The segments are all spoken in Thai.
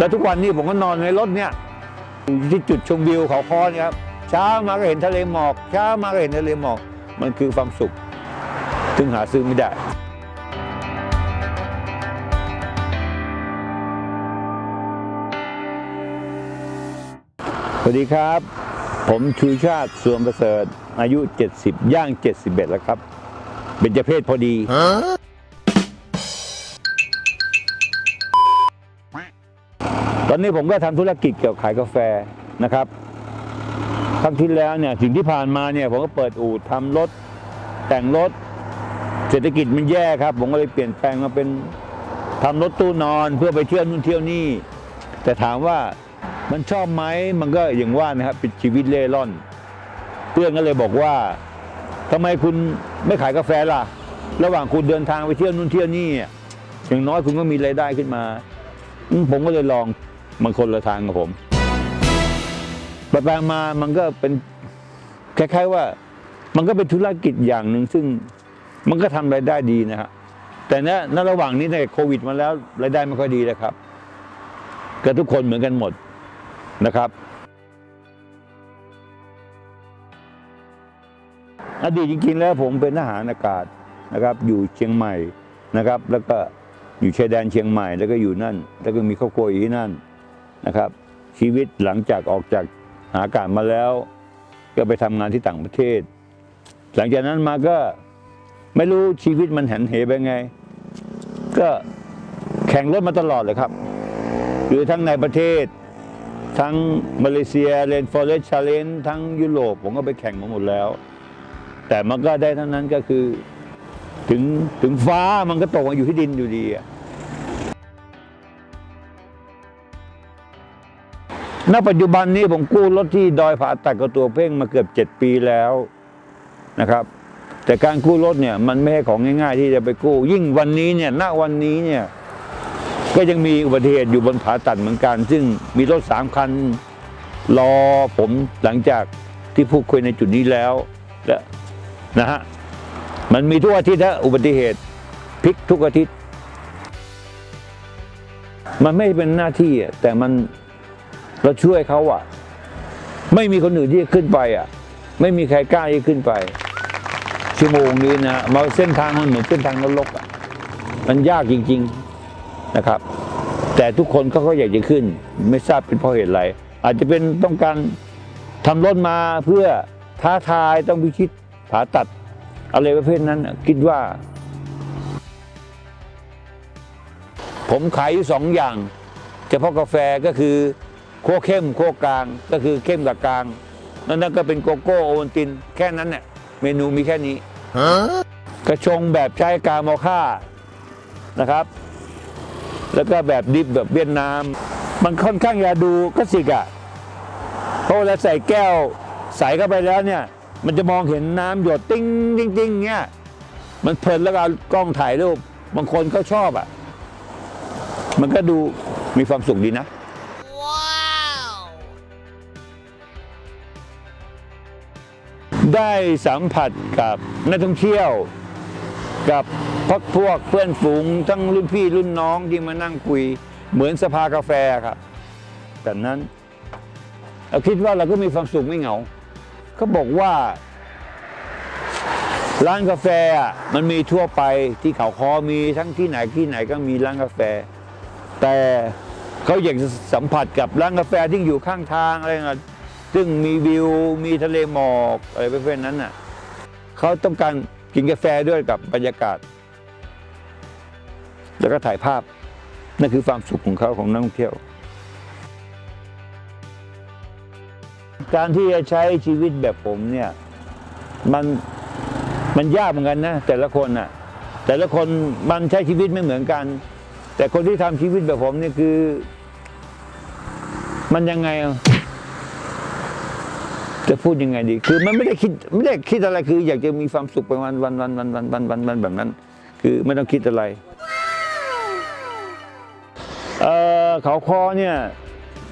แล้วทุกวันนี้ผมก็นอนในรถเนี่ยที่จุดชมวิวเขาคอนี่ครับเช้ามาก็เห็นทะเลหมอกเช้ามาก็เห็นทะเลหมอกมันคือความสุข ซึ่งหาซื้อไม่ได้สวัสดีครับ ผมชูชาติสวมประเสริฐอายุ 70 ย่าง 71 แล้วครับ เป็นเจเพศพอดี ตอนนี้ผมก็ทำธุรกิจเกี่ยวกับขายกาแฟนะครับครั้งที่แล้วเนี่ยสิ่งที่ผ่านมาเนี่ยผมก็เปิดอู่ทำรถแต่งรถเศรษฐกิจมันแย่ครับ ผมก็เลยเปลี่ยนแปลงมาเป็นทำรถตู้นอนเพื่อไปเที่ยวนู่นเที่ยวนี่ แต่ถามว่ามันชอบไหมมันก็อย่างว่านะครับเป็นชีวิตเล่ร่อน เพื่อนก็เลยบอกว่าทำไมคุณไม่ขายกาแฟล่ะ ระหว่างคุณเดินทางไปเที่ยวนู่นเที่ยวนี่อย่างน้อยคุณก็มีรายได้ขึ้นมา ผมก็เลยลอง มันคนละทางกับผมไปไปมามันก็เป็นคล้ายๆว่า มันก็เป็นธุรกิจอย่างหนึ่งซึ่งมันก็ทำรายได้ดีนะฮะแต่เนยในระหว่างนี้ในโควิดมาแล้วรายได้ไม่ค่อยดีแล้วครับก็ทุกคนเหมือนกันหมดนะครับ อดีตจริงๆแล้วผมเป็นทหารอากาศนะครับ อยู่เชียงใหม่นะครับ แล้วก็อยู่ชายแดนเชียงใหม่ แล้วก็อยู่นั่น แล้วก็มีครอบครัวอยู่ที่นั่น นะครับ ชีวิตหลังจากออกจากหาอากาศมาแล้ว ก็ไปทำงานที่ต่างประเทศ หลังจากนั้นมาก็ไม่รู้ชีวิตมันหันเหไปไง ก็แข่งรถมาตลอดเลยครับหรือทั้งในประเทศ ทั้งมาเลเซียเลนฟอร์เรสชาเลนทั้งยุโรปผมก็ไปแข่งมาหมดแล้ว แต่มันก็ได้ทั้งนั้นก็คือ ถึงถึงฟ้ามันก็ตกมาอยู่ที่ดินอยู่ดีอะ ณปัจจุบันนี้ผมกู้รถที่ดอยผาตัดกับตัวเพ่งมาเกือบเจ็ดปีแล้วนะครับ แต่การกู้รถเนี่ยมันไม่ใช่ของง่าย ๆ ที่จะไปกู้ ยิ่งวันนี้เนี่ยณวันนี้เนี่ยก็ยังมีอุบัติเหตุอยู่บนผาตัดเหมือนกัน ซึ่งมีรถสามคันรอผมหลังจากที่พูดคุยในจุดนี้แล้วและนะฮะมันมีทุกอาทิตย์นะอุบัติเหตุพลิกทุกอาทิตย์ มันไม่เป็นหน้าที่แต่มัน เราช่วยเขาอะไม่มีคนอื่นที่จะขึ้นไปอะไม่มีใครกล้าที่ขึ้นไป ชั่วโมงนี้นะมาเส้นทางมันเหมือนเส้นทางนรกอะมันยากจริง ๆนะครับ แต่ทุกคนเขาก็อยากจะขึ้น ไม่ทราบเป็นเพราะเหตุอะไรอาจจะเป็นต้องการทำรถมาเพื่อท้าทายต้องพิชิตผาตัดอะไรประเภทนั้นคิดว่า ผมขายอยู่สองอย่าง เฉพาะกาแฟก็คือ โคกเข้มโคกกลางก็คือเข้มกับกลางนั่นนั่นก็เป็นโกโก้โอวัลติน แค่นั้นเนี่ยเมนูมีแค่นี้กระชงแบบใช้กาโมค่านะครับ แล้วก็แบบดิบแบบเวียดนาม มันค่อนข้างจะดูคลาสสิกอะเพราะเวลาใส่แก้วใส่เข้าไปแล้วเนี่ย มันจะมองเห็นน้ำหยดติ้งติ้งติ้งเงี้ยมันเพลินแล้วก็เอากล้องถ่ายรูปบางคนเขาชอบอะ มันก็ดูมีความสุขดีนะ ได้สัมผัสกับนักท่องเที่ยว กับพักพวกเพื่อนฝูง ทั้งรุ่นพี่รุ่นน้องที่มานั่งคุย เหมือนสภากาแฟครับแต่นั้นเราคิดว่าเราก็มีความสุขไม่เหงาเขาบอกว่าร้านกาแฟมันมีทั่วไปที่เขาคอมีทั้งที่ไหนที่ไหนก็มีร้านกาแฟ แต่เขาอยากจะสัมผัสกับร้านกาแฟที่อยู่ข้างทางอะไรเงี้ย ซึ่งมีวิวมีทะเลหมอกอะไรประเภทนั้นน่ะเขาต้องการกินกาแฟด้วยกับบรรยากาศ แล้วก็ถ่ายภาพนั่นคือความสุขของเขาของนักท่องเที่ยว การที่จะใช้ชีวิตแบบผมเนี่ยมันมันยากเหมือนกันนะแต่ละคนน่ะแต่ละคนมันใช้ชีวิตไม่เหมือนกัน แต่คนที่ทำชีวิตแบบผมเนี่ยคือ มันยังไงอะ จะพูดยังไงดี คือมันไม่ได้คิดไม่ได้คิดอะไรคือ อยากจะมีความสุขไปวันวันวันวันวันวันวันวันแบบนั้น คือไม่ต้องคิดอะไรเอ่อเขาคอเนี่ย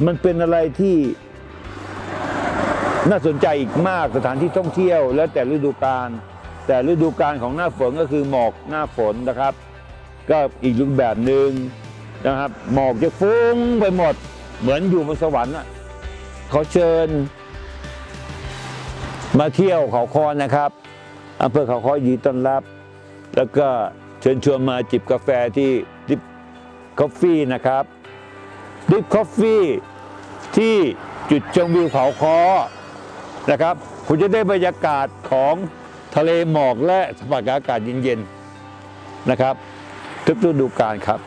มันเป็นอะไรที่น่าสนใจอีกมากสถานที่ท่องเที่ยว แล้วแต่ฤดูกาลแต่ฤดูกาลของหน้าฝนก็คือหมอกหน้าฝนนะครับ ก็อีกรูปแบบหนึ่งนะครับ หมอกจะฟุ้งไปหมด เหมือนอยู่บนสวรรค์อะเขาเชิญ มาเที่ยวเขาคอนะครับอำเภอเขาคอยินดีต้อนรับ แล้วก็เชิญชวนมาจิบกาแฟที่ดิฟคอฟฟี่นะครับ ดิฟคอฟฟี่ที่จุดชมวิวเขาคอนะครับ คุณจะได้บรรยากาศของทะเลหมอกและสภาพอากาศเย็นๆนะครับทุกฤดูกาลครับ